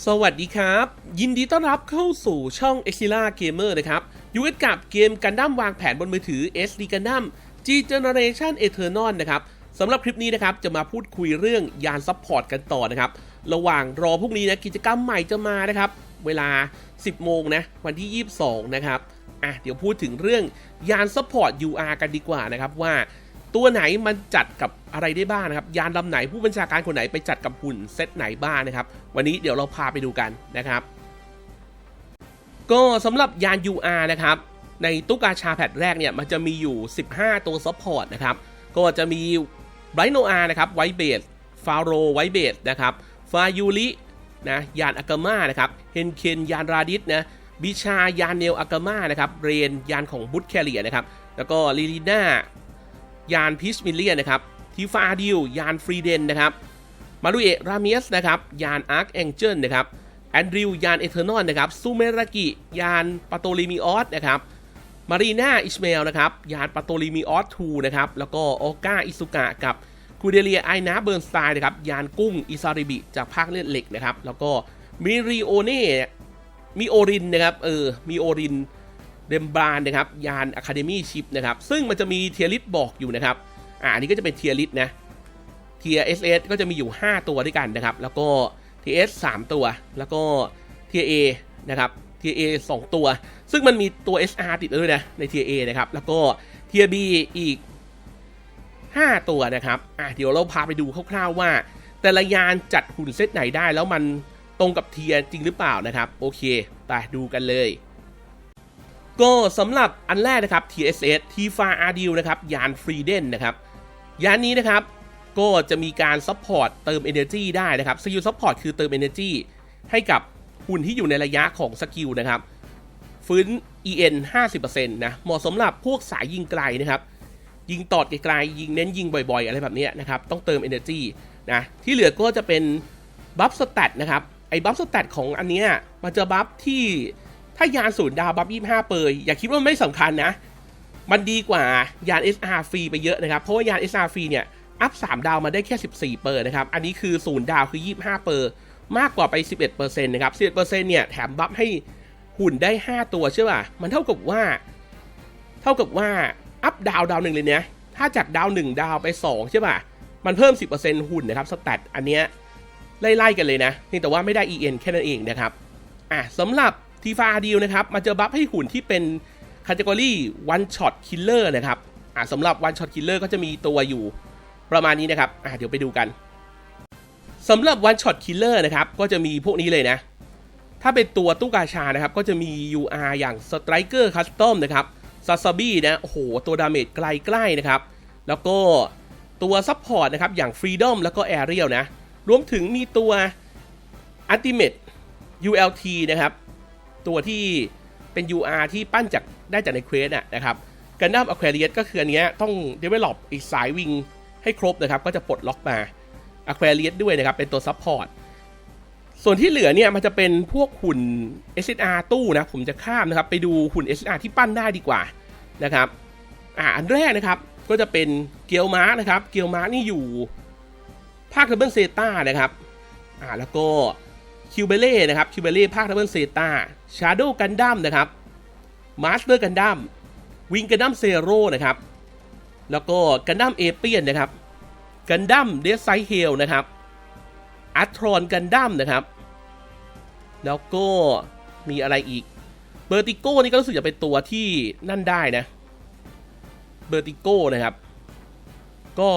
สวัสดีครับ ยินดีต้อนรับเข้าสู่ช่อง e x i l a Gamer นะครับอยู่กันกับเกมกันดั้มวางแผนบนมือถือ SD Gundam G Generation Eternal นะครับสำหรับคลิปนี้นะครับจะมาพูดคุยเรื่องยานซัพพอร์ตกันต่อนะครับ ระหว่างรอพวกนี้นะกิจกรรมใหม่จะมานะครับ เวลา 10 โมงนะวันที่ 22 นะครับอะเดี๋ยวพูดถึงเรื่องยานซัพพอร์ต UR กันดีกว่านะครับว่า ตัวไหนมันจัดกับอะไรได้บ้างนะครับ ยานลำไหนผู้บัญชาการคนไหนไปจัดกับหุ่นเซตไหนบ้างนะครับ วันนี้เดี๋ยวเราพาไปดูกันนะครับ ก็สำหรับยาน UR นะครับ ในตุ๊กกาชาแพทแรกเนี่ย มันจะมีอยู่ 15 ตัวซัพพอร์ตนะครับ ก็จะมีไบรโนอานะครับไวเบสฟาโรไวเบสนะครับฟายูรินะยานอากาม่านะครับเฮนเคนยานราดิสนะบิชายานเนลอากาม่านะครับเรนยานของบุตแคเรียนะครับแล้วก็ลิลิน่า ยานพิชมิเลียนะครับทีฟาดิวยานฟรีเดนนะครับมารุเอะรามีสนะครับยานอาร์คแองเจิลนะครับแอนดริวยานเอเทอร์นอลนะครับซูเมรากิยานปาโตลิมิออสนะครับมารีนาอิชเมลนะครับยานปาโตลิมิออส2นะครับแล้วก็โอกาอิสุกะกับคูเดเลียไอนาเบิร์นสไตน์นะครับยานกุ้งอิซาริบิจากภาคเลือดเหล็กนะครับแล้วก็มิริโอเน่มิโอรินนะครับเออมิโอริน เดมบรานนะครับยานอะคาเดมี่ชิปนะครับซึ่งมันจะมีเทียริสบอกอยู่นะครับอ่านี้ก็จะเป็นเทียริสนะเทียเอสเอสก็จะมีอยู่ 5 ตัวด้วยกันนะครับ แล้วก็เทียเอสสามตัว แล้วก็เทียเอนะครับเทียเอสองตัว ซึ่งมันมีตัว SR ติดด้วยนะในเทียเอนะครับแล้วก็เทียบีอีก 5 ตัวนะครับอะเดี๋ยวเราพาไปดูคร่าวๆว่า แต่ละยานจัดหุ่นเซตไหนได้แล้วมันตรงกับเทียจริงหรือเปล่านะครับ โอเคไปดูกันเลย ก็สำหรับอันแรกนะครับ TSS t f a r d i l นะครับ ยานฟรีเดนนะครับ ยานนี้นะครับ ก็จะมีการซัพพอร์ตเติม Energy ได้นะครับสกิลซัพพอร์ตคือเติม Energy ให้กับหุ่นที่อยู่ในระยะของสกิลนะครับ ฟื้น EN 50%นะเหมาะสำหรับพวกสายยิงไกลนะครับ ยิงตอดไกลๆยิงเน้นยิงบ่อยๆ อะไรแบบนี้นะครับ ต้องเติม Energy นะที่เหลือก็จะเป็นบัฟสแตทนะครับไอ้บัฟสแตทของอันเนี้ยมันจะบัฟที่ ถ้ายานศูนย์ดาวบัฟยี่ห้าเปอร์อย่าคิดว่ามันไม่สำคัญนะ มันดีกว่ายาน SR ฟรีไปเยอะนะครับ เพราะว่ายาน SR ฟรีเนี่ย อัพ 3 ดาวมาได้แค่ 14 เปอร์นะครับ อันนี้คือศูนย์ดาวคือ 25 เปอร์มากกว่าไป 11%นะครับ11%เนี่ยแถมบัฟให้หุ่นได้ 5 ตัวใช่ป่ะ มันเท่ากับว่า เท่ากับว่าอัพดาวดาวหนึ่งเลยเนี่ย ถ้าจากดาว 1 ดาวไป 2 ใช่ป่ะ มันเพิ่ม 10%หุ่นนะครับสแตทอันเนี้ยไล่ๆกันเลยนะเพียงแต่ว่าไม่ได้ EN แค่นั้นเองนะครับ อะสำหรับ ทีฟาดีลนะครับมันจะบัฟให้หุ่นที่เป็นค a t e g o r y one shot killer นะครับอะสำหรับ one shot killer ก็จะมีตัวอยู่ประมาณนี้นะครับอะเดี๋ยวไปดูกันสำหรับ one shot killer นะครับก็จะมีพวกนี้เลยนะ ถ้าเป็นตัวตู้กาชานะครับ ก็จะมี UR อย่าง Striker Custom นะครับ s a s a b i นะโอ้โห ตัวดาเมจไกลๆนะครับ แล้วก็ตัวซัพพอร์ตนะครับ อย่าง Freedom แล้วก็ Aerial นะ รวมถึงมีตัว Ultimate ULT นะครับ ตัวที่เป็น UR ที่ปั้นจากได้จากในเควสอะนะครับกันดั้มอควาเรียสก็คืออันเนี้ยต้อง develop อีกสายวิงให้ครบนะครับ ก็จะปลดล็อกมาอควาเรียสด้วยนะครับ เป็นตัวซัพพอร์ตส่วนที่เหลือเนี่ยมันจะเป็นพวกหุ่น SSR ตู้นะ ผมจะข้ามนะครับ ไปดูหุ่น SSR ที่ปั้นได้ดีกว่านะครับอ่าอันแรกนะครับก็จะเป็นเกียวมาร์นะครับ เกียวมาร์นี่อยู่ภาคเทเบิลเซต้านะครับอ่าแล้วก็ คิวเบเล่นะครับคิวเบเล่ภาคเทเบิลเซต้าชาร์โดกันดั้มนะครับมาสเตอร์กันดั้มวิงกันดั้มเซโร่นะครับ แล้วก็กันดั้มเอเปียนนะครับกันดั้มเดสไซเฮลนะครับอัตทรอนกันดั้มนะครับ แล้วก็มีอะไรอีกเบอร์ติโก้นี่ก็รู้สึกจะเป็นตัวที่นั่นได้นะเบอร์ติโก้นะครับ ก็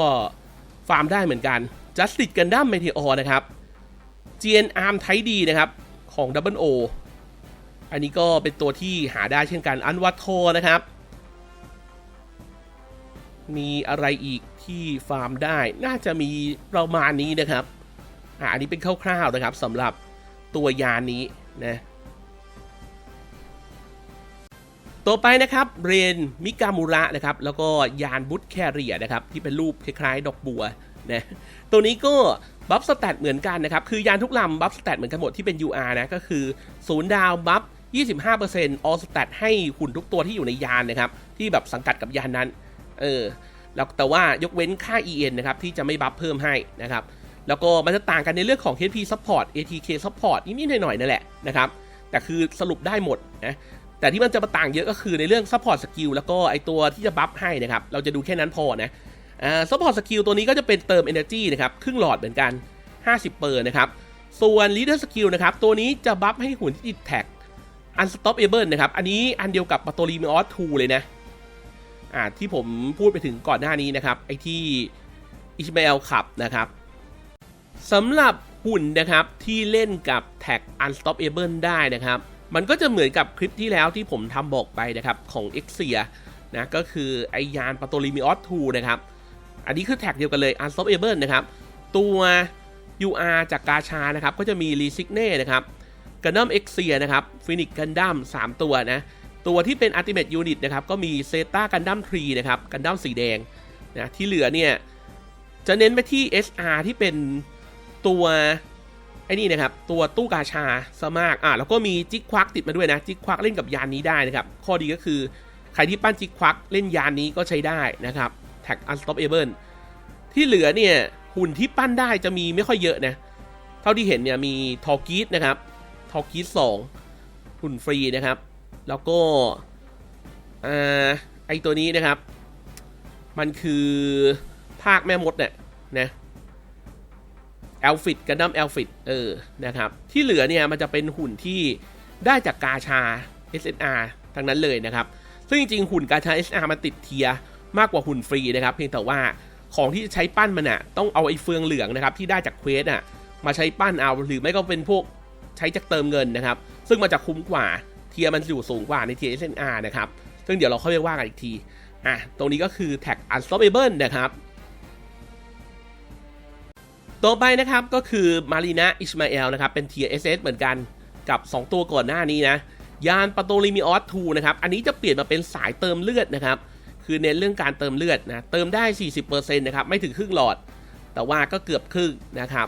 ฟาร์มได้เหมือนกันจัสติ c กันดั้มเมเทออนะครับ GN Arm ไทดีนะครับ ของ Double O อันนี้ก็เป็นตัวที่หาได้เช่นกันอันวัตโทนะครับ มีอะไรอีกที่ฟาร์มได้น่าจะมีประมาณนี้นะครับอ่าอันนี้เป็นคร่าวๆนะครับสำหรับตัวยานนี้นะต่อไปนะครับเรนมิกามูระนะครับแล้วก็ยานบุตแคเรียนะครับที่เป็นรูปคล้ายๆ ดอกบัวนะตัวนี้ก็ บัฟสแตทเหมือนกันนะครับ คือยานทุกลำบัฟสแตทเหมือนกันหมดที่เป็น UR นะ ก็คือศูนย์ดาวบัฟ 25% all stat ให้หุ่นทุกตัวที่อยู่ในยานนะครับ ที่แบบสังกัดกับยานนั้น เออ แล้วแต่ว่ายกเว้นค่า EN นะครับ ที่จะไม่บัฟเพิ่มให้นะครับ แล้วก็มันจะต่างกันในเรื่องของ HP support ATK support นิดๆหน่อยๆนั่นแหละนะครับ แต่คือสรุปได้หมดนะ แต่ที่มันจะมาต่างเยอะก็คือในเรื่อง support skill แล้วก็ไอตัวที่จะบัฟให้นะครับ เราจะดูแค่นั้นพอนะ อ่า support skill ตัวนี้ก็จะเป็นเติม energy นะครับ ครึ่งหลอดเหมือนกัน 50 เปอร์นะครับ ส่วน leader skill นะครับ ตัวนี้จะบัฟให้หุ่นที่ติดแท็ก unstoppable นะครับ อันนี้อันเดียวกับ b a t o r i m i o s 2เลยนะอ่าที่ผมพูดไปถึงก่อนหน้านี้นะครับ ไอที่ Ishmael ขับนะครับสำหรับหุ่นนะครับที่เล่นกับแท็ก Unstoppable ได้นะครับ มันก็จะเหมือนกับคลิปที่แล้วที่ผมทำบอกไปนะครับของ x อ i a นะก็คือไอยานปาโตลิมิออส2นะครับ อันนี้คือแท็กเดียวกันเลย Unstoppable นะครับ ตัว UR จากกาชานะครับ ก็จะมี r e s i g n e นะครับกันดั้ม x อ i a นะครับฟินิกกันดั้ม3ตัวนะ ตัวที่เป็น Ultimate Unit นะครับ ก็มีเซตากันดั้ม3นะครับกันดั้มสีแดงนะที่เหลือเนี่ย จะเน้นไปที่ SR ที่เป็นตัวไอ้นี่นะครับ ตัวตู้กาชาซะมากอะแล้วก็มีจิกควักติดมาด้วยนะ จิกควักเล่นกับยานนี้ได้นะครับ ข้อดีก็คือ ใครที่ปั้นจิกควักเล่นยานนี้ก็ใช้ได้นะครับ แท็ก Unstoppable ที่เหลือเนี่ย หุ่นที่ปั้นได้จะมีไม่ค่อยเยอะนะ เท่าที่เห็นเนี่ยมีทอร์กีสนะครับทอร์กีสสองหุ่นฟรีนะครับ แล้วก็อ่าไอตัวนี้นะครับ มันคือภาคแม่มดเนี่ยนะแอลฟิตกันดั้มแอลฟิตเออนะครับ ที่เหลือเนี่ยมันจะเป็นหุ่นที่ได้จากกาชา SNR ทั้งนั้นเลยนะครับ ซึ่งจริงๆหุ่นกาชา SNR มันติดเทียร์ มากกว่าหุ่นฟรีนะครับ เพียงแต่ว่าของที่จะใช้ปั้นมันอะต้องเอาไอ้เฟืองเหลืองนะครับที่ได้จากเควสอะมาใช้ปั้นเอาหรือไม่ก็เป็นพวกใช้จากเติมเงินนะครับ ซึ่งมันจะคุ้มกว่าเทียมันอยู่สูงกว่าในเทียร์ SNR นะครับ ซึ่งเดี๋ยวเราค่อยไปว่ากันอีกทีอะตรงนี้ก็คือแท็ก unstoppable นะครับต่อไปนะครับก็คือมารีนาอิชมาเอลนะครับเป็น Tier SS เหมือนกันกับ 2 ตัวก่อนหน้านี้นะยานปาโตลิมิออส2นะครับ อันนี้จะเปลี่ยนมาเป็นสายเติมเลือดนะครับ คือเน้นเรื่องการเติมเลือดนะ เติมได้ 40%นะครับ ไม่ถึงครึ่งหลอด แต่ว่าก็เกือบครึ่งนะครับ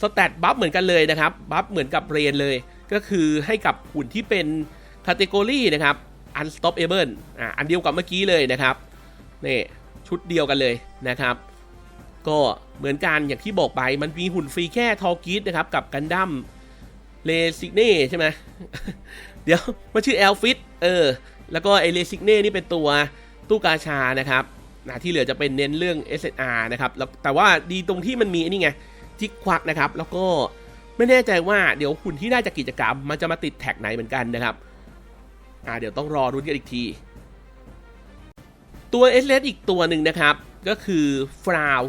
สแตทบัฟเหมือนกันเลยนะครับ บัฟเหมือนกับเรนเลย ก็คือให้กับหุ่นที่เป็นคาเตโกรีนะครับ unstoppable อ่า อันเดียวกับเมื่อกี้เลยนะครับ นี่ชุดเดียวกันเลยนะครับ ก็เหมือนกันอย่างที่บอกไป มันมีหุ่นฟรีแค่ทอร์กิสนะครับ กับกันดั้มเลซิกเน่ใช่ไหม เดี๋ยวมันชื่อแอลฟิตเออ แล้วก็ไอเลซิกเน่นี่เป็นตัว ตู้กาชานะครับนะที่เหลือจะเป็นเน้นเรื่อง SNR นะครับแล้วแต่ว่าดีตรงที่มันมีนี่ไงจิกควักนะครับ แล้วก็ไม่แน่ใจว่าเดี๋ยวหุ่นที่ได้จากกิจกรรม มันจะมาติดแท็กไหนเหมือนกันนะครับอ่าเดี๋ยวต้องรอรุ้นกันอีกที ตัว s อ s อีกตัวหนึ่งนะครับ ก็คือฟราว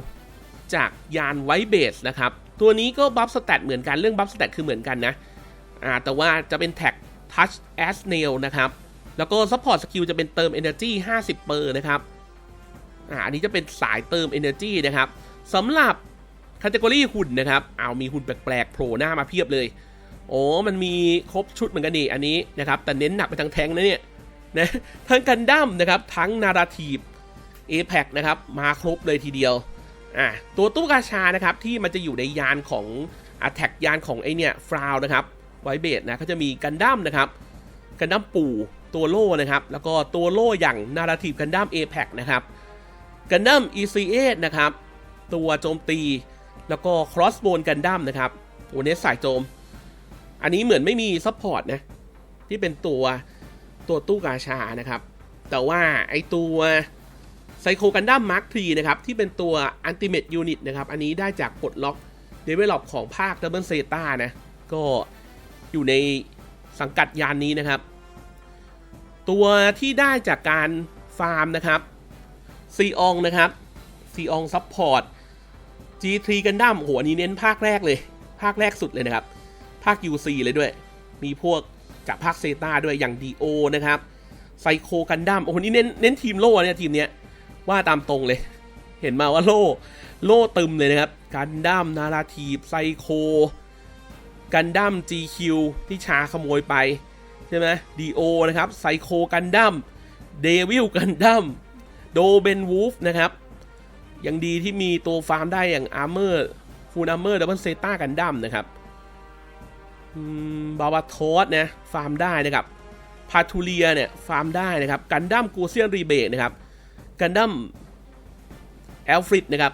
จากยานไวเบสนะครับ ตัวนี้ก็บัฟสแตทเหมือนกันเรื่องบัฟสแตทคือเหมือนกันนะอ่าแต่ว่าจะเป็นแท็ก Touch as Nail นะครับ แล้วก็ Support Skill จะเป็นเติม Energy 50เปอร์นะครับอ่าอันนี้จะเป็นสายเติม Energy นะครับสำหรับคาต e กอรี่หุ่นนะครับเอามีหุ่นแปลกๆโผล่หน้ามาเพียบเลย โอ้มันมีครบชุดเหมือนกันนี่อันนี้นะครับแต่เน้นหนักไปทางแทงนะเนี่ยนะทั้งกันดั้มนะครับทั้งนาราทีฟเอแพนะครับมาครบเลยทีเดียวอะตัวตู้กาชานะครับที่มันจะอยู่ในยานของอะแทกยานของไอเนี่ยฟราวนะครับไวเบดนะเขาจะมีกันดั้มนะครับกันดั้มปู่ ตัวโล่นะครับ แล้วก็ตัวโล่อย่างนาราทีฟกันดั้มเอแพนะครับกันดั้ม EC8 นะครับ ตัวโจมตี แล้วก็ครอสโบนกันดั้มนะครับโอเนสสายโจม อันนี้เหมือนไม่มีซัพพอร์ตนะ ที่เป็นตัวตัวตู้กาชานะครับ แต่ว่าไอตัวไซโคกันดั้มมาร์คทีนะครับ ที่เป็นตัวอันติเมตยูนิตนะครับ อันนี้ได้จากปลดล็อกเดเวลลอปของภาคดับเบิลเซตานะ ก็อยู่ในสังกัดยานนี้นะครับ ตัวที่ได้จากการฟาร์มนะครับซีอองนะครับซีอองซัพพอร์ต G3 กันดั้มโหอันนี้เน้นภาคแรกเลย ภาคแรกสุดเลยนะครับ ภาค UC เลยด้วย มีพวกจากภาคเซตาด้วยอย่าง DO นะครับไซโคกันดั้มโอ้โหนี่เน้นเน้นทีมโล่เนี่ยทีมเนี้ยว่าตามตรงเลย เห็นมาว่าโล่โล่ตึมเลยนะครับกันดั้มนาราทีฟไซโคกันดั้ม GQ ที่ชาขโมยไป ใช่ไหม DO นะครับไซโคกันดั้มเดวิลกันดั้มโดเบนวูฟนะครับยังดีที่มีตัวฟาร์มได้อย่างอาร์เมอร์ฟูลอาร์เมอร์ดับเบิลเซต้ากันดั้มนะครับบาวาทอสนะฟาร์มได้นะครับพาทูเลียเนี่ยฟาร์มได้นะครับกันดั้มกูเซียนรีเบทนะครับกันดั้มแอลฟริดนะครับ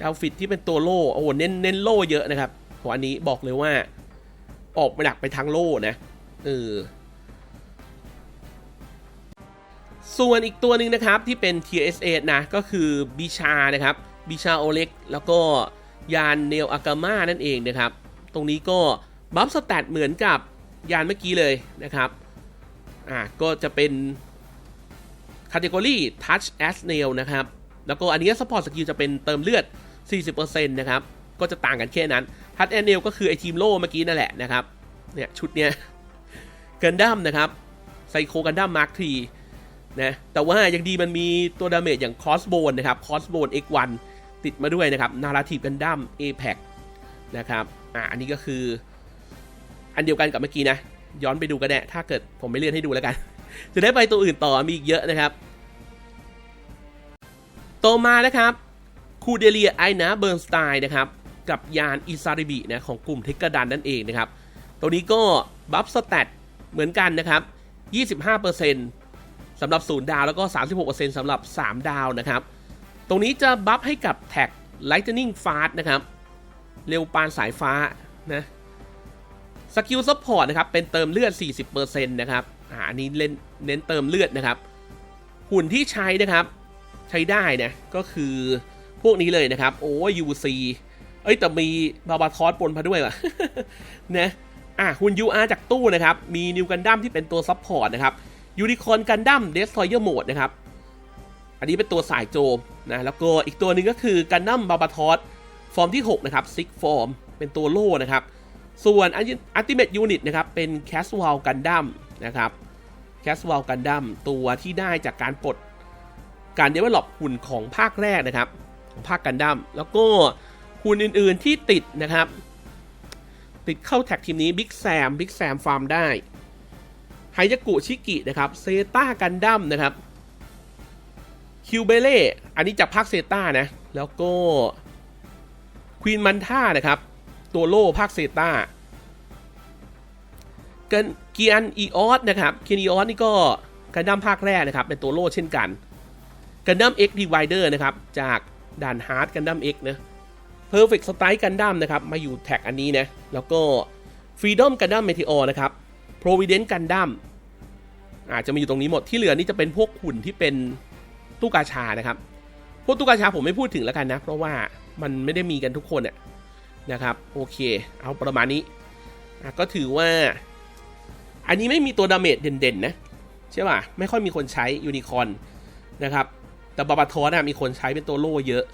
เอาฟิตที่เป็นตัวโล่โอ้โหเน้นเน้นโล่เยอะนะครับผมอันนี้บอกเลยว่าออกไมาดักไปทางโล่นะ เออส่วนอีกตัวหนึ่งนะครับที่เป็น TSA นะ ก็คือบิชานะครับบิชาโอเล็กแล้วก็ยานเนลอากาม่านั่นเองนะครับ ตรงนี้ก็บัฟสแตทเหมือนกับยานเมื่อกี้เลยนะครับอ่าก็จะเป็น Category Touch as Nail นะครับ แล้วก็อันนี้ Support Skill จะเป็นเติมเลือด 40%นะครับ ก็จะต่างกันแค่นั้น Touch as Nail ก็คือไอทีมโล่เมื่อกี้นั่นแหละนะครับ เนี่ยชุดเนี้ย กันดั้มนะครับไซโคกันดั้มมาร์คทีนะแต่ว่ายังดีมันมีตัวดาเมจอย่าง Crossbone นะครับ Crossbone X1 ติดมาด้วยนะครับ Narrative Gundam Apex นะครับอ่าอันนี้ก็คือ อันเดียวกันกับเมื่อกี้นะ ย้อนไปดูกันแน่ถ้าเกิดผมไม่เลื่อนให้ดูแล้วกัน จะได้ไปตัวอื่นต่อมีอีกเยอะนะครับต่อมานะครับคูเดเลียไอนะเบิร์นสไตน์นะครับกับยานอิซาริบินะของกลุ่มเทคกระดันนั่นเองนะครับ ตัวนี้ก็บัฟสแตท เหมือนกันนะครับ 25%สำหรับ 0 ดาว แล้วก็ 36%สำหรับ 3 ดาวนะครับ ตรงนี้จะบัฟให้กับแท็ก Lightning Fast นะครับ เร็วปานสายฟ้านะสกิลซัพพอร์ตนะครับ เป็นเติมเลือด 40%นะครับอ่าอันนี้เล่นเน้นเติมเลือดนะครับ หุ่นที่ใช้นะครับใช้ได้นะก็คือพวกนี้เลยนะครับ โอ้ยูซีเอ้ยแต่มีบาบาทอสปนมาด้วยว่ะนะ อะหุ่น UR จากตู้นะครับ มีนิวกันดั้มที่เป็นตัวซัพพอร์ตนะครับยูนิคอนกันดั้มเดสทอยเยอร์โหมดนะครับ อันนี้เป็นตัวสายโจมนะ แล้วก็อีกตัวหนึ่งก็คือกันดั้มบาบาทอสฟอร์มที่ 6 นะครับซิกฟอร์มเป็นตัวโล่นะครับ ส่วนอัลติเม e ยูนิตนะครับ เป็นแคสวลกันดั้มนะครับแคสวลกันดั้มตัวที่ได้จากการปลดการเดเวลลอปหุ่นของภาคแรกนะครับของภาคกันดั้มแล้วก็หุ่นอื่นๆที่ติดนะครับ ติดเข้าแท็กทีมนี้บิ๊กแซมบิ๊กแซมฟาร์มได้ไฮยากุชิกินะครับเซต้ากันดั้มนะครับคิวเบเล่อันนี้จากภาคเซต้านะแล้วก็ควีนมันท่านะครับตัวโล่ภาคเซต้ากันเกียนอีออสนะครับเกียนอีออสนี่ก็กันดั้มภาคแรกนะครับเป็นตัวโล่เช่นกันกันดั้ม X Divider นะครับจากด่านฮาร์ดกันดั้มเอ็กนะ Perfect Strike กันดั้มนะครับ มาอยู่แท็กอันนี้นะ แล้วก็ Freedom กันดั้ม Meteor นะครับ Providence กันดั้มอาจจะมาอยู่ตรงนี้หมดที่เหลือนี่จะเป็นพวกหุ่นที่เป็นตู้กาชานะครับ พวกตู้กาชาผมไม่พูดถึงแล้วกันนะ เพราะว่ามันไม่ได้มีกันทุกคนอะนะครับ โอเค เอาประมาณนี้ ก็ถือว่า อันนี้ไม่มีตัวดาเมจเด่นๆนะใช่ป่ะ ไม่ค่อยมีคนใช้ยูนิคอนนะครับ แต่บาบาทอสนะมีคนใช้เป็นตัวโล่เยอะ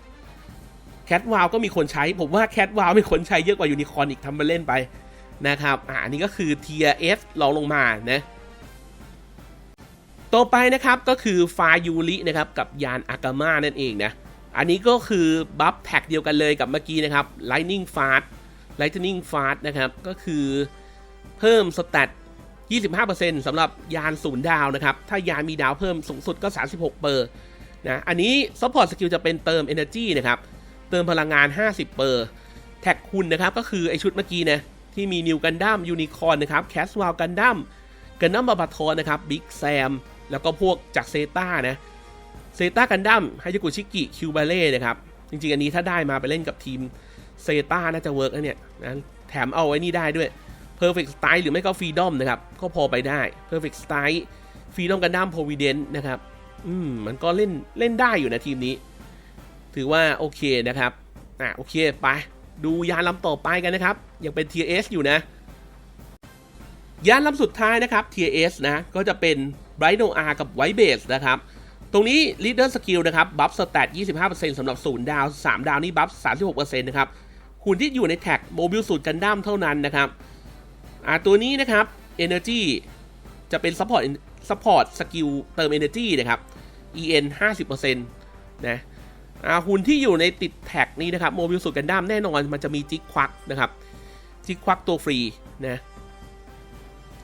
แคทวาวก็มีคนใช้ ผมว่าแคทวาวมีคนใช้เยอะกว่ายูนิคอนอีกทำมาเล่นไปนะครับอ่านนี้ก็คือ TRS ลองลงมานะต่อไปนะครับก็คือฟายูรินะครับกับยานอากาม่านั่นเองนะอันนี้ก็คือบัฟแท็กเดียวกันเลยกับเมื่อกี้นะครับ Lightning Fast Lightning Fast นะครับก็คือเพิ่มสแตท25%สำหรับยานศูนย์ดาวนะครับ ถ้ายานมีดาวเพิ่มสูงสุดก็ 36 เปอร์นะอันนี้ Support Skill จะเป็นเติม Energy นะครับ เติมพลังงาน 50 เปอร์แท็กคุณนะครับก็คือไอชุดเมื่อกี้นะที่มีนิวกันดั้มยูนิคอนนะครับแคสวาลกันดั้มกันดั้มบาบาทอนนะครับบิ๊กแซมแล้วก็พวกจากเซต้านะเซต้ากันดั้มไฮจิกุชิกิคิวบาเล่นะครับจริงๆ อันนี้ถ้าได้มาไปเล่นกับทีมเซต้าน่าจะเวิร์กนะเนี่ยนะแถมเอาไว้นี่ได้ด้วย Perfect Style หรือไม่ก็ Freedom นะครับ ก็พอไปได้ Perfect Style Freedom กันดั้ม Providence นะครับ อืม มันก็เล่นเล่นได้อยู่นะทีมนี้ ถือว่าโอเคนะครับอะโอเคไปดูยานลำต่อไปกันนะครับ ยังเป็น TS อยู่นะ ยานลำสุดท้ายนะครับ TS นะ ก็จะเป็น Bright n o r กับ White Base นะครับ ตรงนี้ Leader Skill นะครับ บัฟสแตท25%สำหรับ 0 ดาว 3 ดาวนี่บัฟ 36%นะครับหุ่นที่อยู่ในแท็กโมบิลสูตรกันดั้มเท่านั้นนะครับอ่าตัวนี้นะครับ Energy จะเป็น Support Support Skill เติม Energy นะครับ EN 50%นะ หุ่นที่อยู่ในติดแท็กนี้นะครับโมบิลสุดกันดั้มแน่นอนมันจะมีจิกควักนะครับจิกควักตัวฟรีนะ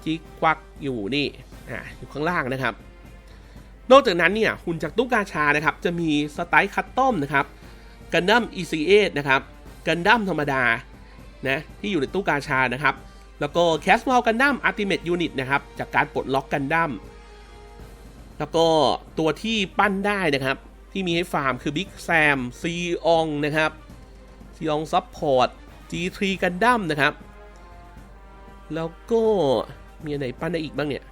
จิกควักอยู่นี่อ่าอยู่ข้างล่างนะครับ นอกจากนั้นเนี่ยหุ่นจากตู้กาชานะครับจะมีสไตล์คัตตอมนะครับกันดั้ม EC8 นะครับกันดั้มธรรมดานะที่อยู่ในตู้กาชานะครับ แล้วก็แคส w อลกันดั้มอัลติเม e ยูนิตนะครับจากการปลดล็อกกันดั้มแล้วก็ตัวที่ปั้นได้นะครับ ที่มีให้ฟาร์มคือบิ๊กแซมซีอองนะครับจีองซับพอร์ต G3 กันดั้มนะครับ แล้วก็มีอันไหนปั้นได้อีกบ้างเนี่ย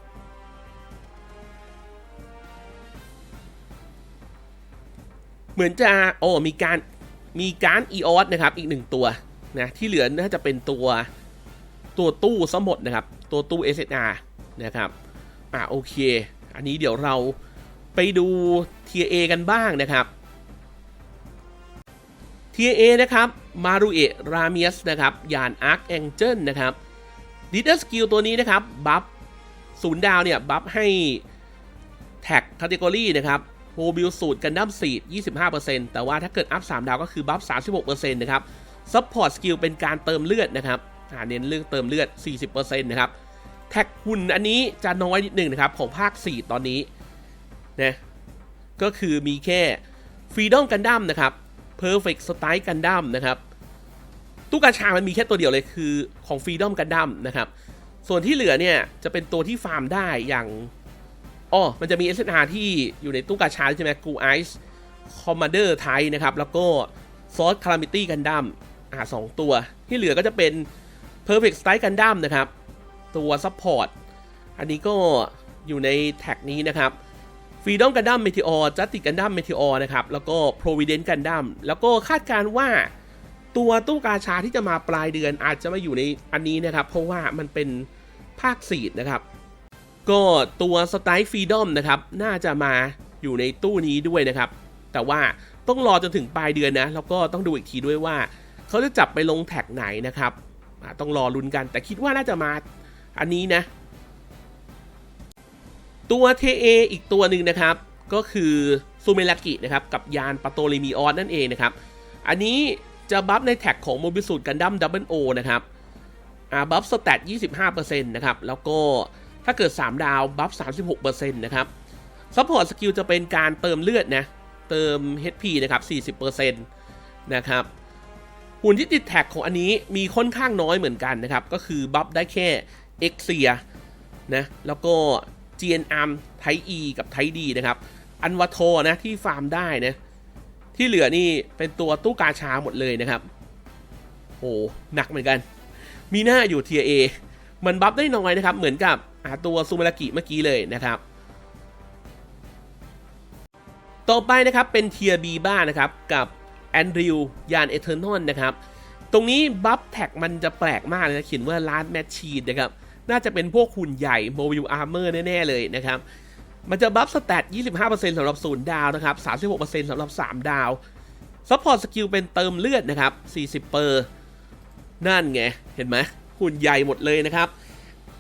เหมือนจะโอ้มีการมีการอีออสนะครับ อีกหนึ่งตัวนะที่เหลือน่าจะเป็นตัวตัวตู้ซะหมดนะครับ ตัวตู้ SSR นะครับ อ่าโอเค อันนี้เดี๋ยวเรา ไปดู TA กันบ้างนะครับ TA นะครับมารุเอะรามีสนะครับยานอาร์คแองเจิลนะครับดีเดอร์สกิลตัวนี้นะครับบัฟศูนย์ดาวเนี่ยบัฟให้แท็กคาต e กอรี่นะครับโมบิลสูตรกันดั้มสีด25%แต่ว่าถ้าเกิดอัพ 3 ดาวก็คือบัฟ 36%นะครับซัพพอร์ตสกิลเป็นการเติมเลือดนะครับอ่าเน้นเรื่องเติมเลือด 40%นะครับแท็กหุ่นอันนี้จะน้อยนิดหนึ่งนะครับของภาค 4 ตอนนี้ นะก็คือมีแค่ฟรีดอมกันดั้มนะครับ Perfect Strike กันดั้มนะครับตู้กาชามันมีแค่ตัวเดียวเลยคือของ Freedom กันดั้มนะครับ ส่วนที่เหลือเนี่ยจะเป็นตัวที่ฟาร์มได้อย่างอ๋อมันจะมี SNR ที่อยู่ในตู้กาชาใช่ไหมกูไอซ์คอมมานเดอร์ไทนะครับ แล้วก็ซอสคารามิตี้กันดั้มอ่าสองตัว ที่เหลือก็จะเป็น Perfect Strike กันดั้มนะครับ ตัวซัพพอร์ตอันนี้ก็อยู่ในแท็กนี้นะครับ ฟรีดอมกันดั้มเมทิออร์จัตติกันดั้มเมทิออร์นะครับ แล้วก็โปรวิเดนต์กันดั้มแล้วก็คาดการว่าตัวตู้กาชาที่จะมาปลายเดือนอาจจะมาอยู่ในอันนี้นะครับ เพราะว่ามันเป็นภาคสีดนะครับ ก็ตัวสไตล์ฟรีดอมนะครับ น่าจะมาอยู่ในตู้นี้ด้วยนะครับ แต่ว่าต้องรอจนถึงปลายเดือนนะ แล้วก็ต้องดูอีกทีด้วยว่า เขาจะจับไปลงแท็กไหนนะครับ ต้องรอลุ้นกัน แต่คิดว่าน่าจะมาอันนี้นะ ตัวเทเออีกตัวหนึ่งนะครับ ก็คือซูเมลากินะครับ กับยานปาโตเลมีออสนั่นเองนะครับ อันนี้จะบัฟในแท็กของโมบิสูตกันดั้มดับเบิลโอนะครับอ่าบัฟสแตท25%นะครับ แล้วก็ถ้าเกิด 3 ดาวบัฟ36%นะครับซัพพอร์ตสกิลจะเป็นการเติมเลือดนะ เติม HP นะครับ 40%นะครับหุ่นที่ติดแท็กของอันนี้มีค่อนข้างน้อยเหมือนกันนะครับ ก็คือบัฟได้แค่เอ็กเซียนะ แล้วก็ GN Arm ไท E กับไท D นะครับ อันวาโทนะที่ฟาร์มได้นะที่เหลือนี่เป็นตัวตู้กาชาหมดเลยนะครับโอ้หนักเหมือนกัน มีหน้าอยู่เทียเอมันบัฟได้น้อยนะครับ เหมือนกับตัวซูมารากิเมื่อกี้เลยนะครับ ต่อไปนะครับเป็นเทียบีบ้านะครับ กับแอนดริวยานเอเทอร์นอลนะครับ ตรงนี้บัฟแท็กมันจะแปลกมากเลยนะเขียนว่าลาดแมชชีนนะครับ น่าจะเป็นพวกหุ่นใหญ่โมบิลอาร์เมอร์แน่ ๆ เลยนะครับ มันจะบัฟสแตท 25%สำหรับ 0 ดาวนะครับ 36%สำหรับ 3 ดาวซัพพอร์ตสกิลเป็นเติมเลือดนะครับ 40 เปอร์ นั่นไง เห็นไหมหุ่นใหญ่หมดเลยนะครับ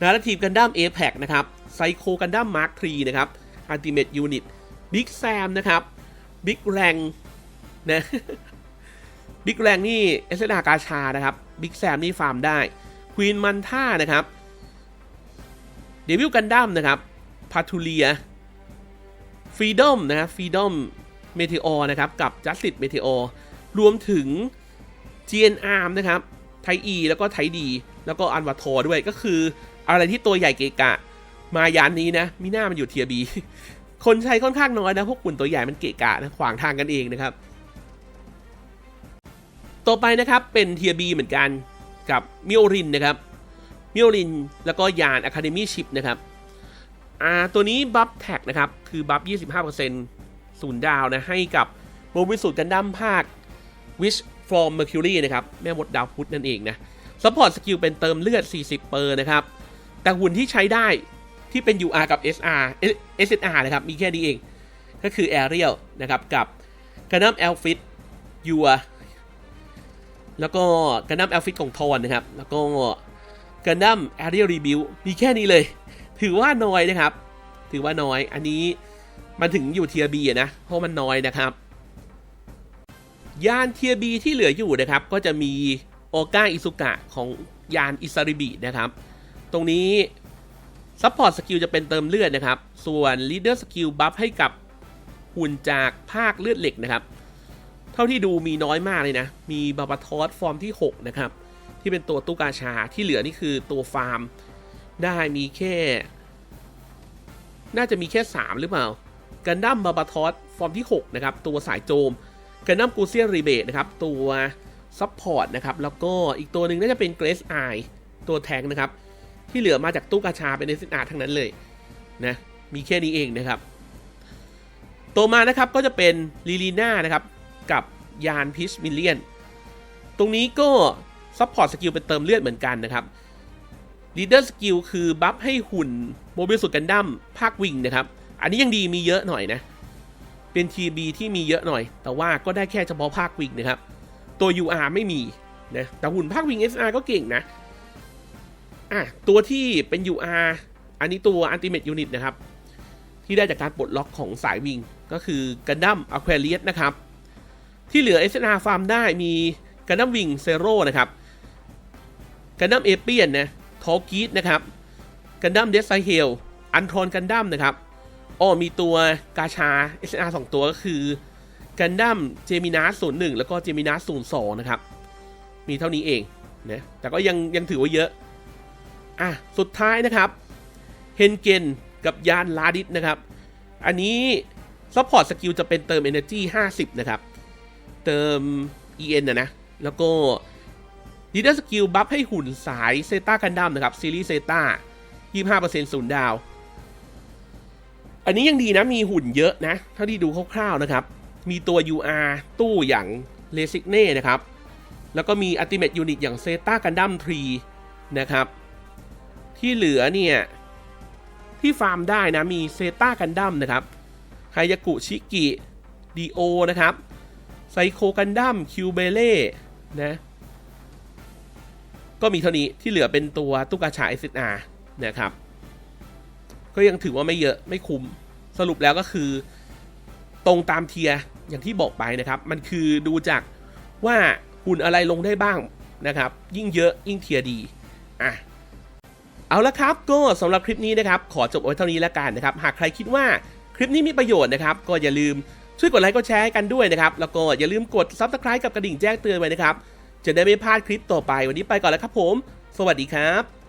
นาร์ทีมกันดั้ม a p e x นะครับไซโคกันดั้มมาร์ค3นะครับอัลติเม e ยูนิตบิ๊กแซมนะครับบิ๊กแรงนะบิ๊กแรงนี่เอสเดากาชานะครับบิ๊กแซมนี่ฟาร์มได้ควีนมันท่านะครับ เดวิลกันดั้มนะครับพาทูเลียฟรีดอมนะครับฟรีดอมเมเทอร์นะครับ กับจัสติ e เมเทอร์รวมถึง GN Arm นะครับ ไทอีแล้วก็ไทดี แล้วก็อันวัตโทด้วยก็คืออะไรที่ตัวใหญ่เกะกะ มายานนี้นะ มีหน้ามันอยู่เทียบี คนใช้ค่อนข้างน้อยนะ พวกหุ่นตัวใหญ่มันเกะกะนะ ขวางทางกันเองนะครับ ต่อไปนะครับเป็นเทียบีเหมือนกันกับมิโอรินนะครับ มิโอริน แล้วก็ยานอะคาเดมี่ชิพนะครับอ่าตัวนี้บัฟแท็กนะครับ คือบัฟ 25%ศูนย์ดาวนะ ให้กับโมบิสูตรกันดั้มภาค Wish from Mercury นะครับ แม่มดดาวพุธนั่นเองนะซัพพอร์ตสกิลเป็นเติมเลือด 40 เปอร์นะครับ แต่หุ่นที่ใช้ได้ที่เป็น UR กับ SR SSR นะครับ มีแค่นี้เอง ก็คือ Ariel นะครับ กับกันดั้ม Outfit u r แล้วก็กันดั้ม Outfit ของทอนนะครับ แล้วก็ กันดั้ม Ariel Rebuild มีแค่นี้เลย ถือว่าน้อยนะครับ ถือว่าน้อย อันนี้มันถึงอยู่เทียบีนะ เพราะมันน้อยนะครับ ยานเทียบีที่เหลืออยู่นะครับ ก็จะมีโอกาอิซุกะของยานอิซาริบินะครับ ตรงนี้ซัพพอร์ตสกิลจะเป็นเติมเลือดนะครับ ส่วนลีดเดอร์สกิลบัฟให้กับหุ่นจากภาคเลือดเหล็กนะครับ เท่าที่ดูมีน้อยมากเลยนะ มีบาบาทอสฟอร์มที่ 6 นะครับ ที่เป็นตัวตู้กาชาที่เหลือนี่คือตัวฟาร์ม ได้มีแค่ น่าจะมีแค่ 3 หรือเปล่ากันดั้มบาบาทอสฟอร์มที่ 6 นะครับ ตัวสายโจมกันดั้มกูเซียนรีเบทนะครับ ตัวซัพพอร์ตนะครับ แล้วก็อีกตัวหนึ่งน่าจะเป็นเกรสไอตัวแทงนะครับ ที่เหลือมาจากตู้กาชาเป็น SNR ทั้งนั้นเลยนะมีแค่นี้เองนะครับ ตัวมานะครับก็จะเป็นลิลีน่านะครับกับยานพิชมิเลียน ตรงนี้ก็ ซัพพอร์ตสกิลเป็นเติมเลือดเหมือนกันนะครับลีดเดอร์สกิลคือบัฟให้หุ่นโมบิลสุดกันดั้มภาควิงนะครับ อันนี้ยังดีมีเยอะหน่อยนะ เป็น TB ที่มีเยอะหน่อย แต่ว่าก็ได้แค่เฉพาะภาควิงนะครับ ตัว UR ไม่มีนะแต่หุ่นภาควิง SR ก็เก่งนะอะตัวที่เป็น UR อันนี้ตัว Ultimate Unit นะครับ ที่ได้จากการปลดล็อกของสายวิงก็คือกันดั้มอควาเลียสนะครับ ที่เหลือ SR ฟาร์มได้มีกันดั้มวิงเซโร่นะครับ กันดั้มเอเปียนนะทอกีดนะครับกันดั้มเดสไซเฮลอันทรอนกันดั้มนะครับอ้อมีตัวกาชา SNR 2 ตัวก็คือกันดั้มเจมินาส01แล้วก็เจมินาส02นะครับ มีเท่านี้เองนะแต่ก็ยังยังถือว่าเยอะ อะ สุดท้ายนะครับเฮนเกนกับยานลาดิสนะครับ อันนี้ซัพพอร์ตสกิลจะเป็นเติม Energy 50 นะครับ เติม EN นะนะ แล้วก็ ดีเดอร์สกิลบัฟให้หุ่นสายเซตากันดั้มนะครับ ซีรีส์เซตา25%ศูนย์ดาว อันนี้ยังดีนะ มีหุ่นเยอะนะ เท่าที่ดูคร่าวๆนะครับ มีตัว UR ตู้อย่างเลซิกเน่นะครับ แล้วก็มีอัติเม e ยูนิตอย่างเซตากันดั้ม3นะครับ ที่เหลือเนี่ย ที่ฟาร์มได้นะ มีเซตากันดั้มนะครับไฮยากุชิกิดีโอนะครับไซโคกันดั้มคิวเบเล่นะ ก็มีเท่านี้ที่เหลือเป็นตัวตุ๊กตาฉาย SNR นะครับ ก็ยังถือว่าไม่เยอะไม่คุ้มสรุปแล้วก็คือ ตรงตามเทียอย่างที่บอกไปนะครับ มันคือดูจากว่าหุ่นอะไรลงได้บ้างนะครับ ยิ่งเยอะยิ่งเทียดีอะเอาละครับก็สำหรับคลิปนี้นะครับ ขอจบไว้เท่านี้แล้วกันนะครับ หากใครคิดว่าคลิปนี้มีประโยชน์นะครับ ก็อย่าลืมช่วยกดไลค์กดแชร์กันด้วยนะครับ แล้วก็อย่าลืมกด Subscribe กับกระดิ่งแจ้งเตือนไว้นะครับ จะได้ไม่พลาดคลิปต่อไปวันนี้ไปก่อนแล้วครับผม สวัสดีครับ